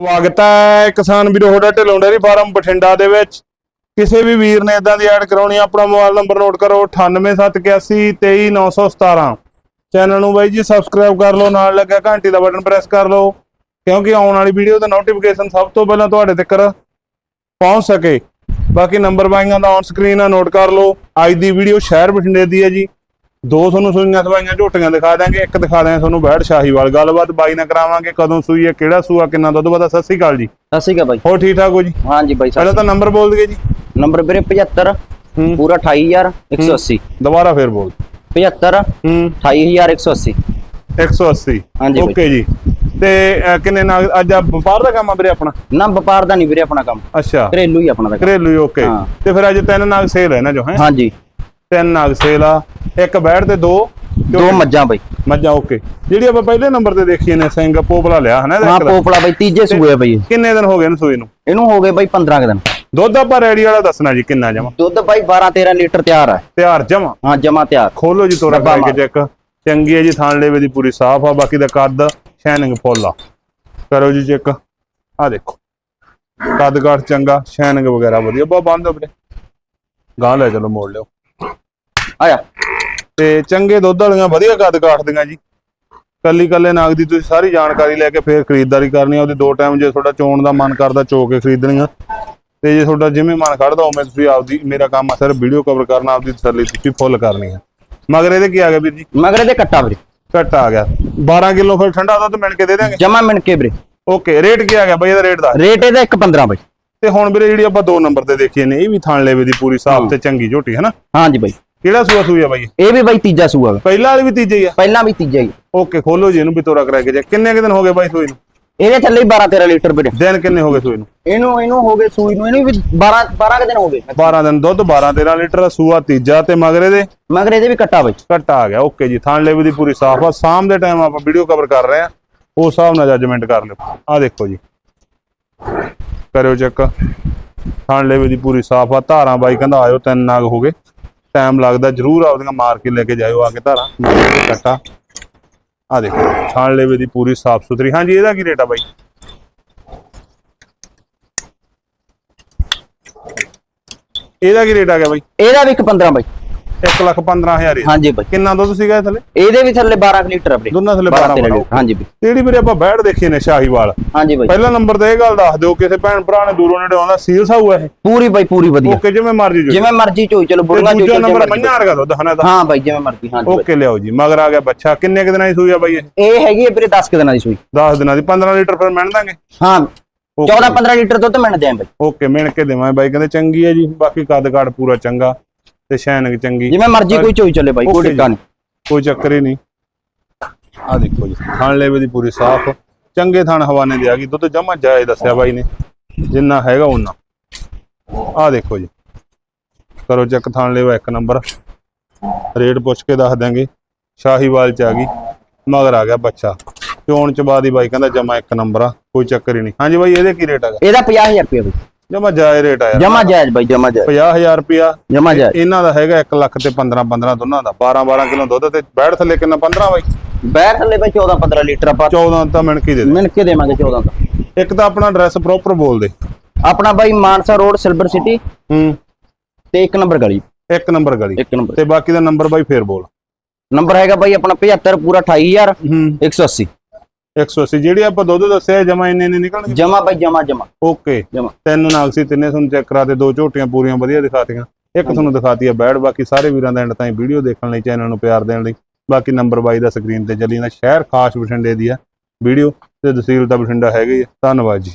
ਸਵਾਗਤ ਹੈ ਕਿਸਾਨ ਵੀਰੋ, ਤੁਹਾਡਾ ਢਿੱਲੋਂ ਡੇਅਰੀ ਫਾਰਮ ਬਠਿੰਡਾ ਦੇ ਵਿੱਚ। ਕਿਸੇ ਵੀ ਵੀਰ ਨੇ ਇਦਾਂ ਦੀ ਐਡ ਕਰਾਉਣੀ ਆਪਣਾ ਮੋਬਾਈਲ ਨੰਬਰ ਨੋਟ ਕਰੋ 9871823917 ਚੈਨਲ ਨੂੰ ਬਾਈ ਜੀ ਸਬਸਕ੍ਰਾਈਬ ਕਰ ਲਓ, ਨਾਲ ਲੱਗਾ ਘੰਟੀ ਦਾ ਬਟਨ ਪ੍ਰੈਸ ਕਰ ਲਓ, ਕਿਉਂਕਿ ਆਉਣ ਵਾਲੀ ਵੀਡੀਓ ਦਾ ਨੋਟੀਫਿਕੇਸ਼ਨ ਸਭ ਤੋਂ ਪਹਿਲਾਂ ਤੁਹਾਡੇ ਤੱਕ ਪਹੁੰਚ ਸਕੇ। ਬਾਕੀ ਨੰਬਰ ਬਾਈਆਂ ਦਾ ਔਨ ਸਕਰੀਨ ਆ ਨੋਟ ਕਰ ਲਓ। ਅੱਜ ਦੀ ਵੀਡੀਓ ਸ਼ਹਿਰ ਬਠਿੰਡੇ ਦੀ ਹੈ ਜੀ। ਦੋ ਤੁਹਾਨੂੰ ਸੂਈਆਂ ਦਵਾਈਆਂ ਝੋਟੀਆਂ ਦਿਖਾ ਦਾਂਗੇ ਇੱਕ ਦਿਖਾ ਦਾਂਗੇ ਤੁਹਾਨੂੰ ਬੈੜ ਸ਼ਾਹੀਵਾਲ। ਗੱਲਬਾਤ ਬਾਈ ਨਾਲ ਕਰਾਵਾਂਗੇ ਕਦੋਂ ਸੂਈ ਹੈ ਕਿਹੜਾ ਸੂਆ ਕਿੰਨਾ ਦੁੱਧ ਪਤਾ ਸਤਿ ਸ੍ਰੀ ਅਕਾਲ ਜੀ। ਸਤਿ ਸ਼੍ਰੀ ਅਕਾਲ ਬਾਈ। ਹੋਰ ਠੀਕ ਠਾਕ ਹੋ ਜੀ? ਹਾਂਜੀ ਬਾਈ ਪਹਿਲਾਂ ਤਾਂ ਨੰਬਰ ਬੋਲ ਦਈਏ ਜੀ। ਨੰਬਰ ਵੀਰੇ 75 ਹੂੰ। ਪੂਰਾ 28180 ਦੁਬਾਰਾ ਫੇਰ ਬੋਲ। 75 ਹੂੰ। 28180 180 ਹਾਂਜੀ। ਓਕੇ ਜੀ। ਤੇ ਕਿੰਨੇ ਨਾਲ ਅੱਜ ਵਪਾਰ ਦਾ ਕੰਮ ਆ ਵੀਰੇ ਆਪਣਾ? ਨਾ ਵਪਾਰ ਦਾ ਨਹੀਂ ਵੀਰੇ ਆਪਣਾ ਕੰਮ। ਅੱਛਾ। ਘਰੇਲੂ ਹੀ ਆਪਣਾ ਦਾ ਘਰੇਲੂ ਹੀ ਓਕੇ। ਹਾਂ। ਤੇ ਫਿਰ ਅੱਜ ਤਿੰਨ ਨਾਗ ਸੇਲ ਹੈ ਨਾ ਜੋ ਹੈ? ਹਾਂਜੀ। ਤਿੰਨ ਨਾਗ ਸੇਲ ਆ। ਇੱਕ ਬੈੜ ਤੇ ਦੋ ਦੋ ਮੱਝਾਂ ਬਾਈ। ਮੱਝਾਂ ਓਕੇ। ਜਿਹੜੀ ਆਪਾਂ ਪਹਿਲੇ ਨੰਬਰ ਤੇ ਦੇਖੀ ਨੇ ਸਿੰਘ ਪੋਪਲਾ ਲਿਆ ਹਨਾ ਹਾਂ। ਪੋਪਲਾ ਬਾਈ ਤੀਜੇ ਸੂਏ ਬਾਈ। ਕਿੰਨੇ ਦਿਨ ਹੋ ਗਏ ਇਹਨੂੰ ਸੂਈ ਨੂੰ? ਇਹਨੂੰ ਹੋ ਗਏ ਬਾਈ 15 ਕੁ ਦਿਨ। ਦੁੱਧ ਆਪਾਂ ਰੈਡੀ ਵਾਲਾ ਦੱਸਣਾ ਜੀ ਕਿੰਨਾ ਜਮਾ? ਦੁੱਧ ਬਾਈ 12 13 ਲੀਟਰ ਤਿਆਰ ਹੈ ਤਿਆਰ ਜਮਾ? ਹਾਂ ਜਮਾ ਤਿਆਰ। ਖੋਲੋ ਜੀ ਤੋਰਾ ਡੱਬਾ ਕਰਕੇ ਚੈੱਕ। ਚੰਗੀ ਹੈ ਜੀ ਥਾਣ ਲੇਵੇ ਦੀ ਪੂਰੀ ਸਾਫ਼ ਆ ਬਾਕੀ ਦਾ ਕੱਦ ਸ਼ਾਈਨਿੰਗ ਫੁੱਲ ਆ। ਕਰੋ ਜੀ ਚੈੱਕ। ਆ ਦੇਖੋ। ਕੱਦ ਕਾਠ ਚੰਗਾ ਸ਼ਾਈਨਿੰਗ ਵਗੈਰਾ ਵਧੀਆ। ਬਾ ਬੰਦ ਹੋ ਵੀਰੇ। ਗਾਂ ਲੈ ਚਲੋ ਮੋੜ ਲਿਓ। ਆਇਆ। ਤੇ ਚੰਗੇ ਦੁੱਧ ਵਾਲੀਆਂ ਵਧੀਆ ਕੱਦ ਕਾਠ ਦੀਆਂ ਜੀ। ਕੱਲੀ ਕੱਲੇ ਨਾਗ ਦੀ ਤੁਸੀਂ ਸਾਰੀ ਜਾਣਕਾਰੀ ਲੈ ਕੇ ਫੇਰ ਖਰੀਦਦਾਰੀ ਕਰਨੀ ਆ ਉਹਦੇ ਦੋ ਟਾਈਮ ਜੇ ਤੁਹਾਡਾ ਚੋਣ ਦਾ ਮਨ ਕਰਦਾ ਚੋ ਕੇ ਖਰੀਦਣੀਆਂ। ਤੇ ਜੇ ਤੁਹਾਡਾ ਜਿਵੇਂ ਮਨ ਖੜਦਾ ਉਵੇਂ ਤੁਸੀਂ ਆਪਦੀ ਮੇਰਾ ਕੰਮ ਆ ਸਿਰਫ ਵੀਡੀਓ ਕਵਰ ਕਰਨਾ ਆਪਦੀ ਤਸੱਲੀ ਤੁਸੀਂ ਫੁੱਲ ਕਰਨੀ ਆ। ਮਗਰ ਇਹਦੇ ਕੀ ਆ ਗਿਆ ਵੀਰ ਜੀ? ਮਗਰ ਇਹਦੇ ਕੱਟਾ ਵੀਰੇ। ਘੱਟ ਆ ਗਿਆ। 12 ਕਿਲੋ ਫਿਰ ਠੰਡਾ ਦੁੱਧ ਮਿਣ ਕੇ ਦੇ ਦਾਂਗੇ ਜਮਾ ਮਿਣ ਕੇ ਵੀਰੇ। ਓਕੇ ਰੇਟ ਕੀ ਆ ਗਿਆ ਬਈ ਇਹਦਾ ਰੇਟ ਦਾ ਰੇਟ ਇਹਦਾ 1.15 ਬਾਈ। ਤੇ ਹੁਣ ਵੀਰੇ ਜਿਹੜੀ ਆਪਾਂ ਦੋ ਨੰਬਰ ਤੇ ਦੇਖੀਏ ਨੇ ਇਹ ਵੀ ਥਾਣ ਲੇਵੇ ਦੀ ਪੂਰੀ ਸਾਫ਼ ਤੇ ਚੰਗੀ ਝੋਟੀ ਹੈ ਨਾ? ਹਾਂਜੀ ਬਾਈ। ਕਿਹੜਾ ਸੂਆ ਸੂਈ ਆ ਬਾਈ? ਇਹ? ਵੀ ਬਾਈ ਤੀਜਾ ਸੂਆ। ਪਹਿਲਾ ਵਾਲੀ ਵੀ ਤੀਜੇ ਹੀ ਆ? ਪਹਿਲਾਂ ਵੀ ਤੀਜਾ ਹੀ। ਓਕੇ ਖੋਲੋ ਜੀ ਇਹਨੂੰ ਵੀ ਤੋਰਾ ਕਰਾ ਕੇ ਜੇ। ਕਿੰਨੇ ਕੁ ਦਿਨ ਹੋ ਗਏ ਬਾਈ ਸੂਈ ਨੂੰ? ਇਹਦੇ ਥੱਲੇ ਹੀ 12 13 ਲੀਟਰ ਵੀਰੇ ਦਿਨ ਕਿੰਨੇ ਹੋ ਗਏ ਸੂਈ ਨੂੰ? ਇਹਨੂੰ ਇਹਨੂੰ ਹੋ ਗਏ ਸੂਈ ਨੂੰ ਇਹਨੂੰ ਵੀ 12 12 ਕੁ ਦਿਨ ਹੋ ਗਏ। 12 ਦਿਨ ਦੁੱਧ 12 13 ਲੀਟਰ ਸੂਆ ਤੀਜਾ ਤੇ ਮਗਰ ਇਹਦੇ? ਮਗਰ ਇਹਦੇ ਵੀ ਕੱਟਾ ਬਾਈ। ਘੱਟ ਆ ਗਿਆ ਓਕੇ ਜੀ ਥਾਣ ਲੇਵੇ ਦੀ ਪੂਰੀ ਸਾਫ਼ ਆ। ਸ਼ਾਮ ਦੇ ਟਾਈਮ ਆਪਾਂ ਵੀਡੀਓ ਕਵਰ ਕਰ ਰਹੇ ਆ। ਉਸ ਹਿਸਾਬ ਨਾਲ ਜੱਜਮੈਂਟ ਕਰ ਲਿਓ। ਆ ਦੇਖੋ ਜੀ। ਕਰਿਓ ਚੈੱਕ ਥਾਣ ਲੇਵੇ ਦੀ ਪੂਰੀ ਸਾਫ਼ ਆ। ਧਾਰਾਂ ਬਾਈ ਕਹਿੰਦਾ ਆਇਓ ਤਿੰਨ ਨਾਗ ਹੋ ਗਏ। ਟਾਈਮ ਲੱਗਦਾ, ਜਰੂਰ ਆਪਦੀਆਂ ਮਾਰ ਕੇ ਲੈ ਕੇ ਜਾਇਓ ਆ ਕੇ ਧਾਰਾ। ਕੱਟਾ। ਆ ਦੇਖੋ, ਛਾਣ ਲੇਵੇ ਦੀ ਪੂਰੀ ਸਾਫ਼ ਸੁਥਰੀ। ਹਾਂਜੀ, ਇਹਦਾ ਕੀ ਰੇਟ ਆ ਬਾਈ? ਇਹਦਾ ਕੀ ਰੇਟ ਆ ਗਿਆ ਬਾਈ? ਇਹਦਾ ਵੀ 1.15 ਬਾਈ। 1 ਲੱਖ 15000 ਹੀ ਹਾਂਜੀ ਬਾਈ। ਕਿੰਨਾ ਦੁੱਧ ਸੀਗਾ ਇਹ ਥੱਲੇ? ਇਹਦੇ ਵੀ ਥੱਲੇ 12 ਕੁ ਲੀਟਰ ਆ ਵੀਰੇ। ਦੋਨਾਂ ਥੱਲੇ 12 12 13 ਬਣਾ ਲੀਟਰ ਹਾਂਜੀ ਬਾਈ। ਜਿਹੜੀ ਵੀਰੇ ਆਪਾਂ ਬੈੜ ਦੇਖੀ ਨੇ ਸ਼ਾਹੀਵਾਲ। ਹਾਂਜੀ ਬਾਈ। ਪਹਿਲਾ ਨੰਬਰ ਤੇ ਇਹ ਗੱਲ ਦੱਸ ਦਿਓ ਕਿਸੇ ਭੈਣ ਭਰਾ ਨੇ ਦੂਰੋਂ ਨੇੜੇ ਆਉਂਦਾ ਸੀਲ ਸਾਊ ਹੈ ਪੂਰੀ ਬਾਈ ਪੂਰੀ ਵਧੀਆ। ਓਕੇ ਜਿਵੇਂ ਮਰਜ਼ੀ ਜੋ ਜਿਵੇਂ ਮਰਜ਼ੀ ਚੋਈ ਚਲੋ ਤੇ ਬੁੜੀਆਂ ਚੋਈ ਦੂਜਾ ਚਲੋ ਨੰਬਰ ਜਿਵੇਂ ਮੰਝਾਂ ਵਰਗਾ ਦੁੱਧ ਹਨਾ ਦਾ ਹਾਂ ਬਾਈ ਜਿਵੇਂ ਮਰਜ਼ੀ ਹਾਂਜੀ ਬਾਈ। ਓਕੇ ਲਿਆਓ ਜੀ ਮਗਰ ਆ ਗਿਆ ਬੱਚਾ। ਕਿੰਨੇ ਕੁ ਦਿਨਾਂ ਦੀ ਸੂਈ ਆ ਬਾਈ ਇਹ? ਇਹ ਹੈਗੀ ਹੈ ਵੀਰੇ 10 ਕੁ ਦਿਨਾਂ ਦੀ ਸੂਈ। 10 ਦਿਨਾਂ ਦੀ। 15 ਲੀਟਰ ਫਿਰ ਮਿਣ ਦਾਂਗੇ? ਹਾਂ 14 15 ਲੀਟਰ ਦੁੱਧ ਮਿਣ ਦਿਆਂ ਬਾਈ। ਓਕੇ ਮਿਣ ਕੇ ਦੇਵਾਂ ਬਾਈ। ਕਹਿੰਦੇ ਚੰਗੀ ਹੈ ਜੀ ਬਾਕੀ ਕੱਦ ਕਾਠ ਪੂਰਾ ਚੰਗਾ। ਤੇ ਸ਼ੈਨਿੰਗ ਚੰਗੀ। ਜਿਵੇਂ ਮਰਜ਼ੀ ਕੋਈ ਚੋਈ ਚਲੇ ਬਾਈ ਕੋਈ ਜੀ। ਨਹੀਂ। ਕੋਈ ਚੱਕਰ ਹੀ ਨਹੀਂ। ਆ ਦੇਖੋ ਜੀ। ਥਣ ਲੇਵੇ ਦੀ ਪੂਰੀ ਸਾਫ਼। ਚੰਗੇ ਥਣ ਹਵਾਨੇ ਦੀ ਆ ਗਈ ਦੁੱਧ ਜਮਾ ਜਾਇਜ਼ ਦੱਸਿਆ ਬਾਈ ਨੇ। ਜਿੰਨਾ ਹੈਗਾ ਉਹਨਾਂ ਆ ਦੇਖੋ ਜੀ। ਕਰੋ ਚੈੱਕ ਥਣ ਲੇਵਾ ਇੱਕ ਨੰਬਰ। ਰੇਟ ਪੁੱਛ ਕੇ ਦੱਸ ਦਾਂਗੇ ਸ਼ਾਹੀਵਾਲ ਚ ਆ ਗਈ। ਮਗਰ ਆ ਗਿਆ ਬੱਚਾ। ਚੋਣ ਚ ਬਾਦੀ ਬਾਈ ਕਹਿੰਦਾ ਜਮਾ ਇੱਕ ਨੰਬਰ ਆ। ਕੋਈ ਚੱਕਰ ਹੀ ਨਹੀਂ। ਹਾਂਜੀ ਬਾਈ ਇਹਦੇ ਕੀ ਰੇਟ ਹੈਗਾ ਇਹਦਾ 50000 ਰੁਪਏ ਬਾਈ। ਜਮਾ ਜਾਇਜ਼ ਰੇਟ ਆ ਯਾਰ। ਜਮਾ ਜਾਇਜ਼ ਬਾਈ ਜਮਾ ਜਾਇਜ਼। 50000 ਰੁਪਿਆ ਜਮਾ ਜਾਇਜ਼। ਇਹਨਾਂ ਦਾ ਹੈਗਾ 1 ਲੱਖ ਤੇ 15 15 ਦੋਨਾਂ ਦਾ। 12 12 ਕਿਲੋ ਦੁੱਧ ਤੇ ਬੈਠ ਥੱਲੇ ਕਿੰਨਾ? 15 ਬਾਈ। ਬੈਠ ਥੱਲੇ ਬਾਈ 14 15 ਲੀਟਰ ਆਪਾਂ 14 ਤਾਂ ਮਿਣ ਕੀ ਦੇ ਦੇ। ਮਿਣ ਕੇ ਦੇਵਾਂਗੇ 14 ਦਾ ਇੱਕ ਤਾਂ ਆਪਣਾ ਐਡਰੈਸ ਪ੍ਰੋਪਰ ਬੋਲ ਦੇ। ਆਪਣਾ ਬਾਈ ਮਾਨਸਾ ਰੋਡ ਸਿਲਵਰ ਸਿਟੀ। ਹੂੰ। ਤੇ ਇੱਕ ਨੰਬਰ ਗਲੀ। ਇੱਕ ਨੰਬਰ ਗਲੀ। ਨੰਬਰ। ਤੇ ਬਾਕੀ ਦਾ ਨੰਬਰ ਬਾਈ ਫੇਰ ਬੋਲ। ਨੰਬਰ ਹੈਗਾ ਬਾਈ ਆਪਣਾ 75 ਪੂਰਾ 28000 ਹੂੰ। 180 180 ਜਿਹੜੀ ਆਪਾਂ ਦੁੱਧ ਦੱਸਿਆ ਜਮਾ ਇੰਨੇ ਨੇ ਨਿਕਲਣਗੇ? ਜਮਾ ਬਾਈ ਜਮਾ ਜਮਾ। ਓਕੇ। ਜਮਾ। ਤਿੰਨ ਨਾਗ ਸੀ ਤਿੰਨੇ ਤੁਹਾਨੂੰ ਚੈੱਕ ਕਰਾ ਤੇ ਦੋ ਝੋਟੀਆਂ ਪੂਰੀਆਂ ਵਧੀਆ ਦਿਖਾਤੀਆਂ। ਇੱਕ ਤੁਹਾਨੂੰ ਦਿਖਾਤੀ ਆ ਬੈੜ ਬਾਕੀ ਸਾਰੇ ਵੀਰਾਂ ਦਾ ਐਂਡ ਤਾਈਂ ਵੀਡੀਓ ਦੇਖਣ ਲਈ ਚੈਨਲ ਨੂੰ ਪਿਆਰ ਦੇਣ ਲਈ। ਬਾਕੀ ਨੰਬਰ ਬਾਈ ਦਾ ਸਕਰੀਨ ਤੇ ਚੱਲੀ ਜਾਂਦਾ ਸ਼ਹਿਰ ਖਾਸ ਬਠਿੰਡੇ ਦੀ ਆ ਵੀਡੀਓ ਤੇ ਤਹਿਸੀਲ ਤਾਂ ਬਠਿੰਡਾ ਹੈਗੀ ਆ। ਧੰਨਵਾਦ ਜੀ।